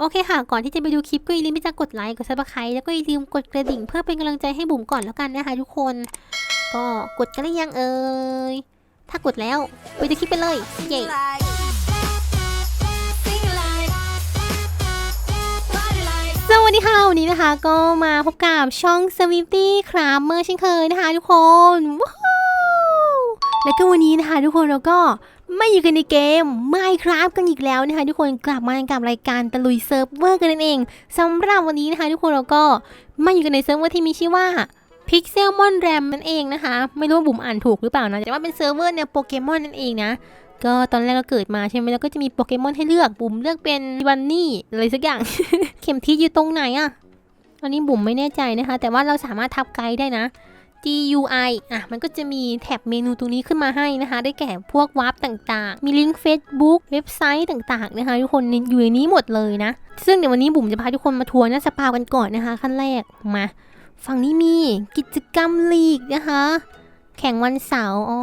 โอเคค่ะ ก่อนที่จะไปดูคลิปก็อย่าลืมที่จะกดไลค์ กดซับสไครต์แล้วก็อย่าลืมกดกระดิ่งเพื่อเป็นกำลังใจให้บุ๋มก่อนแล้วกันนะคะทุกคน ก็กดกันหรือยังเอ่ย ถ้ากดแล้วไปดูคลิปไปเลย เย้สวัสดีค่ะวันนี้นะคะ ก็มาพบกับช่อง s w i f t y ครับเมื่อเช่นเคยนะคะทุกคนว้าวและก็วันนี้นะคะ ทุกคนเราก็ ไม่อยู่กันในเกม Minecraft กันอีกแล้วนะคะทุกคนกลับมากับรายการตะลุยเซิร์ฟเวอร์กันนั่นเองสำหรับวันนี้นะคะทุกคนเราก็ไม่อยู่กันในเซิร์ฟเวอร์ที่มีชื่อว่า Pixelmon Ram นั่นเองนะคะ ไม่รู้ว่าบุ๋มอ่านถูกหรือเปล่านะแต่ว่าเป็นเซิร์ฟเวอร์เนี่ยโปเกมอนนั่นเองนะก็ตอนแรกเราเกิดมาใช่ไหมแล้วก็จะมีโปเกมอนให้เลือกบุ๋มเลือกเป็นวันนี่อะไรสักอย่าง เข็มทิศอยู่ตรงไหนอะตอนนี้บุ๋มไม่แน่ใจนะคะ แต่ว่าเราสามารถทับไกด์ได้นะ GUI อะมันก็จะมีแท็บเมนูตรงนี้ขึ้นมาให้นะคะ ได้แก่พวกวาร์ปต่างๆ มีลิงก์ Facebook เว็บไซต์ต่างๆนะคะทุกคนอยู่ในนี้หมดเลยนะ ซึ่งเดี๋ยววันนี้บุ๋มจะพาทุกคนมาทัวร์หน้าสปากันก่อนนะคะ ขั้นแรกมา ฝั่งนี้มีกิจกรรมลีกนะคะ แข่งวันเสาร์อ๋อ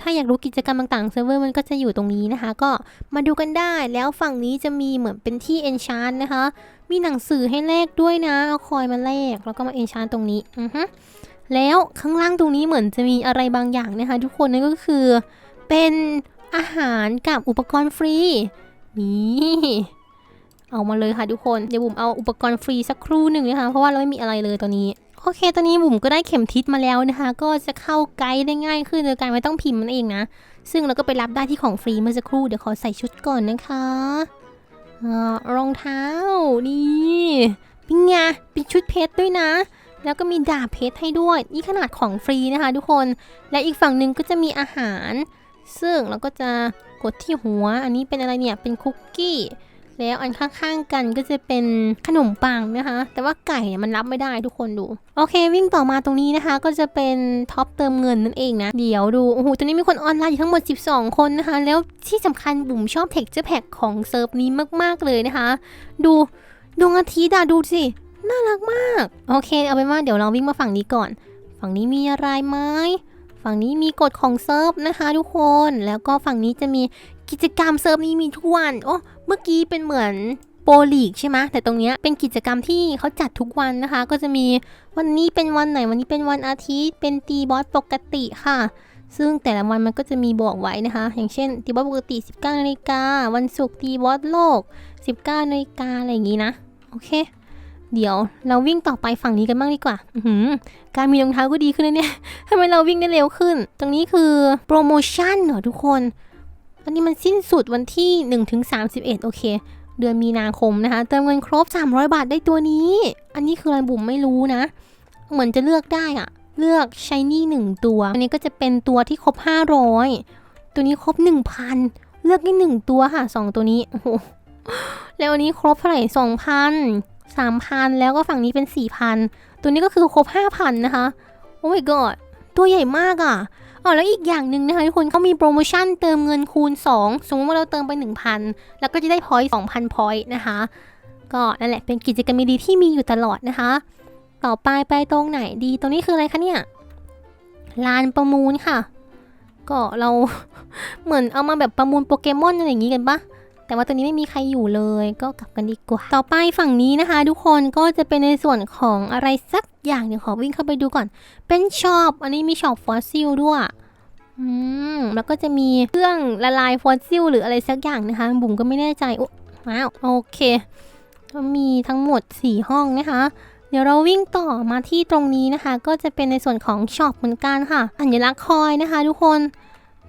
ถ้าอยากรู้กิจกรรมต่างๆเซิร์ฟเวอร์มันก็จะอยู่ตรงนี้นะคะ ก็มาดูกันได้แล้วฝั่งนี้จะมีเหมือนเป็นที่ enchant นะคะ มีหนังสือให้แลกด้วยนะเอาคอยมาแลกแล้วก็มา enchant ตรงนี้อือฮึ แล้วข้างล่างตรงนี้เหมือนจะมีอะไรบางอย่างนะคะ ทุกคนนั่นก็คือเป็นอาหารกับอุปกรณ์ฟรี นี่เอามาเลยค่ะทุกคน เดี๋ยวบุ๋มเอาอุปกรณ์ฟรีสักครู่หนึ่งนะคะ เพราะว่าเราไม่มีอะไรเลยตอนนี้ โอเค ตอนนี้บุ๋มก็ได้เข็มทิศมาแล้วนะคะ ก็จะเข้าไกด์ได้ง่ายขึ้นโดยการไม่ต้องพิมพ์มันเองนะ ซึ่งเราก็ไปรับได้ที่ของฟรีเมื่อสักครู่ เดี๋ยวขอใส่ชุดก่อนนะคะอรองเท้า นี่เป็นไงเป็นชุดเพชรด้วยนะ แล้วก็มีดาบเพชรให้ด้วย นี่ขนาดของฟรีนะคะทุกคน และอีกฝั่งหนึ่งก็จะมีอาหาร ซึ่งเราก็จะกดที่หัว อันนี้เป็นอะไรเนี่ย เป็นคุกกี้ แล้วอันข้างๆกันก็จะเป็นขนมปังนะคะ แต่ว่าไก่เนี่ยมันรับไม่ได้ทุกคนดู โอเค วิ่งต่อมาตรงนี้นะคะ ก็จะเป็นท็อปเติมเงินนั่นเองนะ เดี๋ยวดู โอ้โห ตอนนี้มีคนออนไลน์อยู่ทั้งหมด 12 คนนะคะ แล้วที่สำคัญบุ๋มชอบเท็กเจอร์แพ็กของเซิร์ฟนี้มากๆเลยนะคะ ดูดวงอาทิตย์อะดูสิ น่ารักมาก โอเค เอาเป็นว่าเดี๋ยวเราวิ่งมาฝั่งนี้ก่อน ฝั่งนี้มีอะไรไหมฝั่งนี้มีกฎของเซิร์ฟนะคะทุกคน แล้วก็ฝั่งนี้จะมีกิจกรรมเซิร์ฟนี้มีทุกวัน โอ้ เมื่อกี้เป็นเหมือนโปรลีกใช่ไหมแต่ตรงเนี้ยเป็นกิจกรรมที่เขาจัดทุกวันนะคะ ก็จะมีวันนี้เป็นวันไหน วันนี้เป็นวันอาทิตย์ เป็นตีบอสปกติค่ะ ซึ่งแต่ละวันมันก็จะมีบอกไว้นะคะ อย่างเช่นตีบอสปกติ 19นาฬิกา วันศุกร์ตีบอสโลก 19นาฬิกาอะไรอย่างงี้นะ โอเค เดี๋ยวเราวิ่งต่อไปฝั่งนี้กันบ้างดีกว่าอืการมีรองเท้าก็ดีขึ้นนะเนี่ยทำไมเราวิ่งได้เร็วขึ้น ตรงนี้คือโปรโมชั่นเหรอทุกคน อันนี้มันสิ้นสุดวันที่1ถึง31 โอเค เดือนมีนาคมนะคะ เติมเงินครบ 300 บาทได้ตัวนี้ อันนี้คืออะไรบุ๋มไม่รู้นะ เหมือนจะเลือกได้อะเลือกชายนี่หนึ่งตัว อันนี้ก็จะเป็นตัวที่ครบ 500 ตัวนี้ครบ 1,000 เลือกได้หนึ่งตัวค่ะสองตัวนี้โอ้โหแล้วอันนี้ครบเท่าไหร่2,000 3,000 แล้วก็ฝั่งนี้เป็น 4,000 ตัวนี้ก็คือครบ 5,000 นะคะ โอ้ my god ตัวใหญ่มากอะอ๋อแล้วอีกอย่างหนึ่งนะคะทุกคนเขามีโปรโมชั่นเติมเงินคูณ 2 สมมติว่าเราเติมไป 1,000 แล้วก็จะได้พอยต์2,000พอยต์นะคะ ก็นั่นแหละเป็นกิจกรรมดีที่มีอยู่ตลอดนะคะ ต่อไปไปตรงไหนดี ตรงนี้คืออะไรคะเนี่ย ลานประมูลค่ะ ก็เรา เหมือนเอามาแบบประมูลโปเกมอนอะไรอย่างนี้กันปะ แต่ว่าตอนนี้ไม่มีใครอยู่เลยก็กลับกันดีกว่า ต่อไปฝั่งนี้นะคะ ทุกคนก็จะเป็นในส่วนของอะไรสักอย่างเดี๋ยวขอวิ่งเข้าไปดูก่อน เป็นช็อปอันนี้มีช็อปฟอสซิลด้วยอืมแล้วก็จะมีเครื่องละลายฟอสซิลหรืออะไรสักอย่างนะคะ บุ๋มก็ไม่แน่ใจอุ๊ยว้าวโอเคก็มีทั้งหมด 4 ห้องนะคะ เดี๋ยวเราวิ่งต่อมาที่ตรงนี้นะคะ ก็จะเป็นในส่วนของช็อปเหมือนกันค่ะอัญลักษณ์คอยนะคะ ทุกคน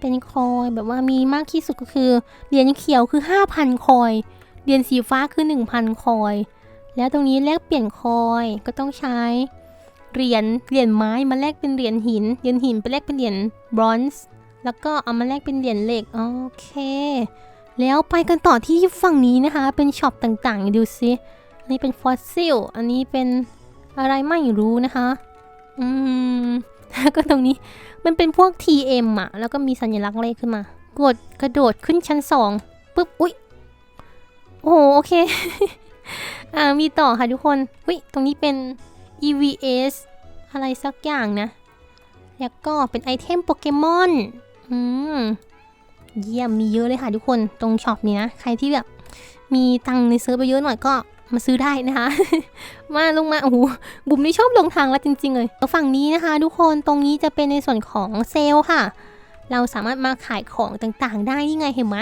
เป็นคอยแบบว่ามีมากที่สุดก็คือเหรียญเขียวคือ 5,000 คอยเหรียญสีฟ้าคือ 1,000 คอย แล้วตรงนี้แลกเปลี่ยนคอยก็ต้องใช้เหรียญเหรียญไม้มาแลกเป็นเหรียญหินเหรียญหินไปแลกเป็นเหรียญบรอนซ์แล้วก็เอามาแลกเป็นเหรียญเหล็กโอเค แล้วไปกันต่อที่ฝั่งนี้นะคะ เป็นช็อปต่างๆดูซิอันนี้เป็นฟอสซิลอันนี้เป็นอะไรไม่รู้นะคะ อืม แล้วก็ตรงนี้มันเป็นพวก TM อะแล้วก็มีสัญลักษณ์เลขขึ้นมา กดกระโดดขึ้นชั้นสองปุ๊บ อุ๊ย โอ้โห โอเค อ่า มีต่อค่ะทุกคน อุ๊ย ตรงนี้เป็น EVS อะไรสักอย่างนะ แล้วก็เป็นไอเทมโปเกมอน อืม เยี่ยม มีเยอะเลยค่ะทุกคน ตรงช็อปนี้นะ ใครที่แบบมีตังค์ในเซิร์ฟไปเยอะหน่อยก็ มาซื้อได้นะคะ มาลงมาโอ้โหบุ๋มนี่ชอบลงทางแล้วจริง ๆ เลยแล้วฝั่งนี้นะคะ ทุกคนตรงนี้จะเป็นในส่วนของเซลล์ค่ะ เราสามารถมาขายของต่างๆ ได้นี่ไงเห็นไหม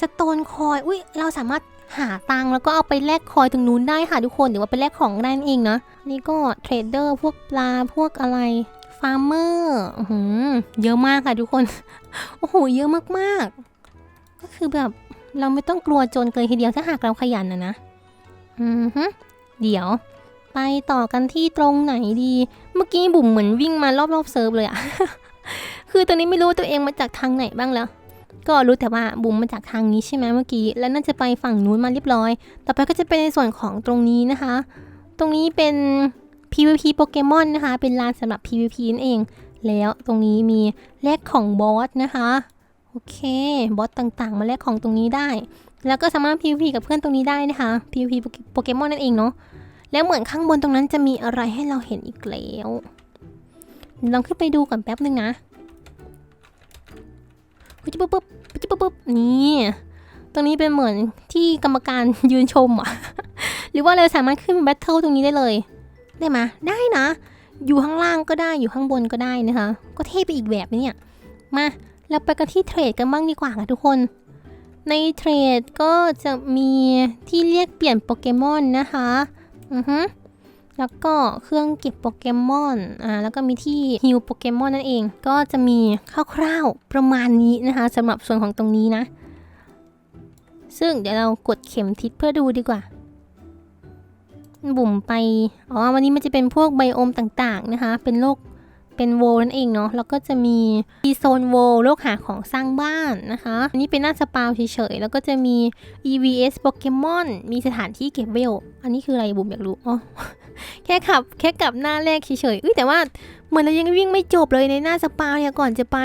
สโตนคอยอุ้ยเราสามารถหาตังค์แล้วก็เอาไปแลกคอยตรงนู้นได้ค่ะทุกคนหรือว่าไปแลกของได้นั่นเองเนาะนี่ก็เทรดเดอร์พวกปลาพวกอะไรฟาร์มเมอร์เยอะมากค่ะทุกคน โอ้โหเยอะมากๆ ก็คือแบบเราไม่ต้องกลัวจนเกินทีเดียวถ้าหากเราขยันนะนะ อือฮึเดี๋ยว ไปต่อกันที่ตรงไหนดี เมื่อกี้บุ๋มเหมือนวิ่งมารอบๆเซิร์ฟเลยอะ คือตอนนี้ไม่รู้ตัวเองมาจากทางไหนบ้างแล้ว ก็รู้แต่ว่าบุ๋มมาจากทางนี้ใช่ไหมเมื่อกี้ แล้วน่าจะไปฝั่งนู้นมาเรียบร้อย ต่อไปก็จะเป็นในส่วนของตรงนี้นะคะ ตรงนี้เป็น PVP โปเกมอนนะคะ เป็นลานสำหรับ PVP นั่นเอง แล้วตรงนี้มีแลกของบอสนะคะ โอเค บอสต่างๆ มาแลกของตรงนี้ได้ แล้วก็สามารถ PVP กับเพื่อนตรงนี้ได้นะคะ PVP โปเกมอนนั่นเองเนาะ แล้วเหมือนข้างบนตรงนั้นจะมีอะไรให้เราเห็นอีกแล้วลองขึ้นไปดูก่อนแป๊บนึงนะปุ๊บปุ๊บปุ๊บปุ๊บปุ๊บนี่ตรงนี้เป็นเหมือนที่กรรมการยืนชมอะ หรือว่าเราสามารถขึ้นแบทเทิลตรงนี้ได้เลย ได้ไหมได้นะ อยู่ข้างล่างก็ได้ อยู่ข้างบนก็ได้นะคะ ก็เท่ไปอีกแบบนะเนี่ย มา เราไปกันที่เทรดกันบ้างดีกว่าค่ะทุกคน ในเทรดก็จะมีที่เรียกเปลี่ยนโปเกมอนนะคะ อือฮึแล้วก็เครื่องเก็บโปเกมอน อ่า แล้วก็มีที่ฮิวโปเกมอนนั่นเอง ก็จะมีคร่าวๆประมาณนี้นะคะสำหรับส่วนของตรงนี้นะ ซึ่งเดี๋ยวเรากดเข็มทิศเพื่อดูดีกว่า บุ่มไป อ๋อ วันนี้มันจะเป็นพวกไบโอมต่างๆนะคะ เป็นโลก เป็นโวนั่นเองเนาะแล้วก็จะมีมีโซนโวโลกหาของสร้างบ้านนะคะ อันนี้เป็นหน้าสปาวเฉยๆ แล้วก็จะมี EVS โปเกมอนมีสถานที่เก็บเวล อันนี้คืออะไรบุ๋มอยากรู้อ๋อแค่ขับแค่กลับหน้าแรกเฉยๆเอ้ยแต่ว่าเหมือนเรายังวิ่งไม่จบเลยในหน้าสปาวเนี่ยก่อนจะไป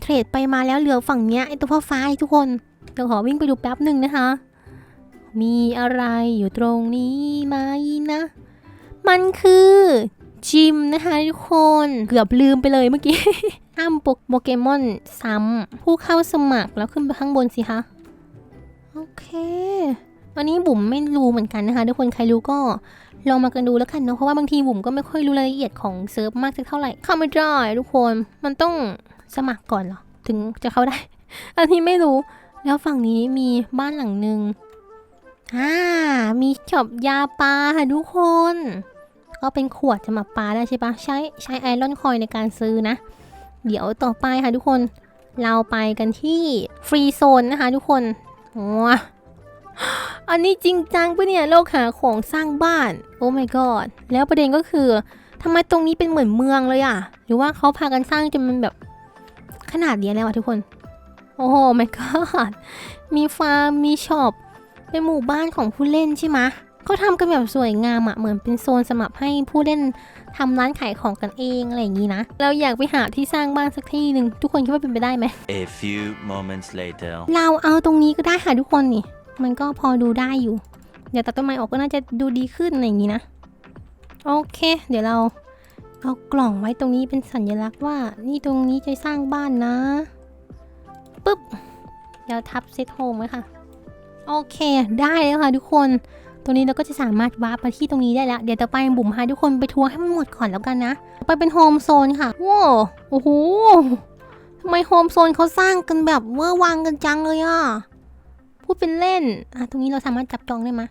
เทรดไปมาแล้วเหลือฝั่งเนี้ยไอตัวฟ้าทุกคนเดี๋ยวขอวิ่งไปดูแป๊บหนึ่งนะคะ มีอะไรอยู่ตรงนี้ไหมนะ มันคือ จิมนะคะทุกคนเกือบลืมไปเลยเมื่อกี้ห้ามโปโปเกมอนซ้ำผู้เข้าสมัครแล้วขึ้นไปข้างบนสิคะ โอเคอันนี้บุ๋มไม่รู้เหมือนกันนะคะทุกคนใครรู้ก็ลองมากันดูแล้วกันเนาะเพราะว่าบางทีบุ๋มก็ไม่ค่อยรู้รายละเอียดของเซิร์ฟมากสักเท่าไหร่เข้าไม่ได้ทุกคนมันต้องสมัครก่อนเหรอถึงจะเข้าได้ อันนี้ไม่รู้ แล้วฝั่งนี้มีบ้านหลังหนึ่งอ่ามีช็อปยาปลาค่ะทุกคน ก็เป็นขวดจะมาปาได้ใช่ปะใช้ใช้ไอรอนคอยในการซื้อนะ เดี๋ยวต่อไปค่ะทุกคนเราไปกันที่ฟรีโซนนะคะทุกคนว้าอันนี้จริงจังปะเนี่ยโลกหาของสร้างบ้าน โอ้ my god แล้วประเด็นก็คือทำไมตรงนี้เป็นเหมือนเมืองเลยอะหรือว่าเขาพากันสร้างจนมันแบบขนาดนี้แล้วอะทุกคน โอ้โห my god มีฟาร์มมีช็อปเป็นหมู่บ้านของผู้เล่นใช่ไหม เขาทำกันแบบสวยงามอะเหมือนเป็นโซนสำหรับให้ผู้เล่นทำร้านขายของกันเองอะไรอย่างนี้นะ เราอยากไปหาที่สร้างบ้านสักที่หนึ่งทุกคนคิดว่าเป็นไปได้ไหม A few moments later. เราเอาตรงนี้ก็ได้ค่ะทุกคนนี่ มันก็พอดูได้อยู่ เดี๋ยวตัดต้นไม้ออกก็น่าจะดูดีขึ้นอะไรอย่างนี้นะ โอเค เดี๋ยวเราเอากล่องไว้ตรงนี้เป็นสัญลักษณ์ว่า นี่ตรงนี้จะสร้างบ้านนะปึ๊บ เดี๋ยวทับเซตโฮมไว้ค่ะ โอเค ได้แล้วค่ะทุกคน ตรงนี้เราก็จะสามารถวาร์ปมาที่ตรงนี้ได้แล้ว เดี๋ยวต่อไปบุ๋มพาทุกคนไปทัวร์ให้มันหมดก่อนแล้วกันนะ ไปเป็นโฮมโซนค่ะว้าวโอ้โหทำไมโฮมโซนเขาสร้างกันแบบเวอร์วังกันจังเลยอะ พูดเป็นเล่น อะ ตรงนี้เราสามารถจับจองได้ไหม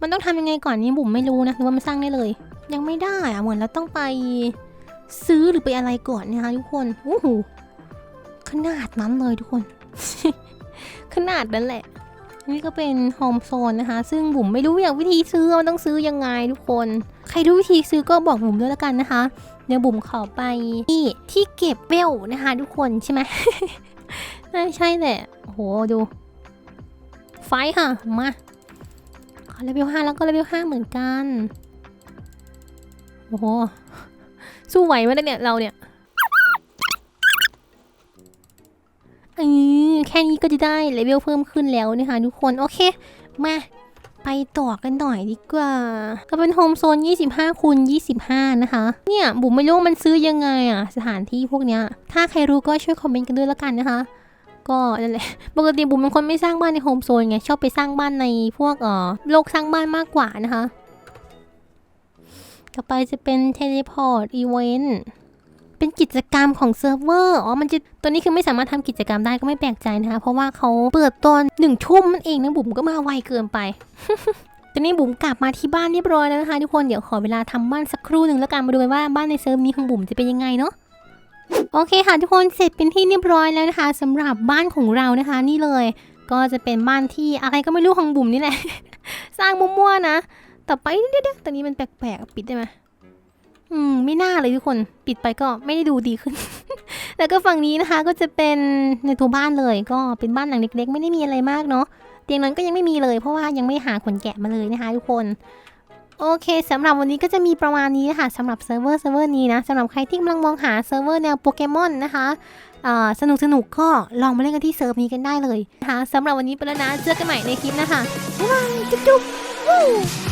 มันต้องทำยังไงก่อนนี้บุ๋มไม่รู้นะหรือว่ามันสร้างได้เลย ยังไม่ได้อะ เหมือนเราต้องไปซื้อหรือไปอะไรก่อนนะคะทุกคนโอ้โหขนาดนั้นเลยทุกคน ขนาดนั้นแหละ นี่ก็เป็นโฮมโซนนะคะ ซึ่งบุ๋มไม่รู้อย่างวิธีซื้อมันต้องซื้อยังไงทุกคน ใครรู้วิธีซื้อก็บอกบุ๋มด้วยล้วกันนะคะ เดี๋ยวบุ๋มขอไปที่ที่เก็บเวลนะคะ ทุกคนใช่ไหมน่าใช่แหละโอ้โหดู ไฟค่ะ มาขอเลเวลห้าแล้วก็เลเวลห้าเหมือนกัน โอ้โห สู้ไหวไหมเนี่ยเราเนี่ย แค่นี้ก็จะได้เลเวลเพิ่มขึ้นแล้วนะคะทุกคน โอเค มาไปต่อกันหน่อยดีกว่า ก็เป็นโฮมโซน 25คูณ25 นะคะ เนี่ย บุ๋มไม่รู้ว่ามันซื้อยังไงอะสถานที่พวกเนี้ย ถ้าใครรู้ก็ช่วยคอมเมนต์กันด้วยละกันนะคะ ก็นั่นแหละ ปกติบุ๋มเป็นคนไม่สร้างบ้านในโฮมโซนไง ชอบไปสร้างบ้านในพวกเอ่อโลกสร้างบ้านมากกว่านะคะ ต่อไปจะเป็นเทเลพอร์ตอีเวนต์ เป็นกิจกรรมของเซิร์ฟเวอร์อ๋อมันจะตัวนี้คือไม่สามารถทำกิจกรรมได้ก็ไม่แปลกใจนะคะเพราะว่าเขาเปิดตอนหนึ่งทุ่มนั่นเองนะบุ๋มก็มาไวเกินไปตอนนี้บุ๋มกลับมาที่บ้านเรียบร้อยแล้วนะคะทุกคนเดี๋ยวขอเวลาทำบ้านสักครู่หนึ่งแล้วกันมาดูกันว่าบ้านในเซิร์ฟนี้ของบุ๋มจะเป็นยังไงเนาะโอเคค่ะทุกคนเสร็จเป็นที่เรียบร้อยแล้วนะคะสำหรับบ้านของเรานะคะ นี่เลย ก็จะเป็นบ้านที่อะไรก็ไม่รู้ของบุ๋มนี่แหละ สร้างมั่วๆนะ ต่อไปเดี๋ยวๆตอนนี้มันแปลกๆปิดได้ไหม อืมไม่น่าเลยทุกคนปิดไปก็ไม่ได้ดูดีขึ้น แล้วก็ฝั่งนี้นะคะก็จะเป็นในตัวบ้านเลย ก็เป็นบ้านหลังเล็ก ๆ ไม่ได้มีอะไรมากเนาะเตียงนั้นก็ยังไม่มีเลยเพราะว่ายังไม่หาขนแกะมาเลยนะคะทุกคนโอเคสำหรับวันนี้ก็จะมีประมาณนี้นะคะสำหรับเซิร์ฟเวอร์เซิร์ฟเวอร์นี้นะสำหรับใครที่กำลังมองหาเซิร์ฟเวอร์แนวโปเกมอนนะคะสนุกสนุกก็ลองมาเล่นกันที่เซิร์ฟนี้กันได้เลยนะคะสำหรับวันนี้ไปแล้วนะเจอกันใหม่ในคลิปนะคะบ๊ายบายจุ๊บๆวู้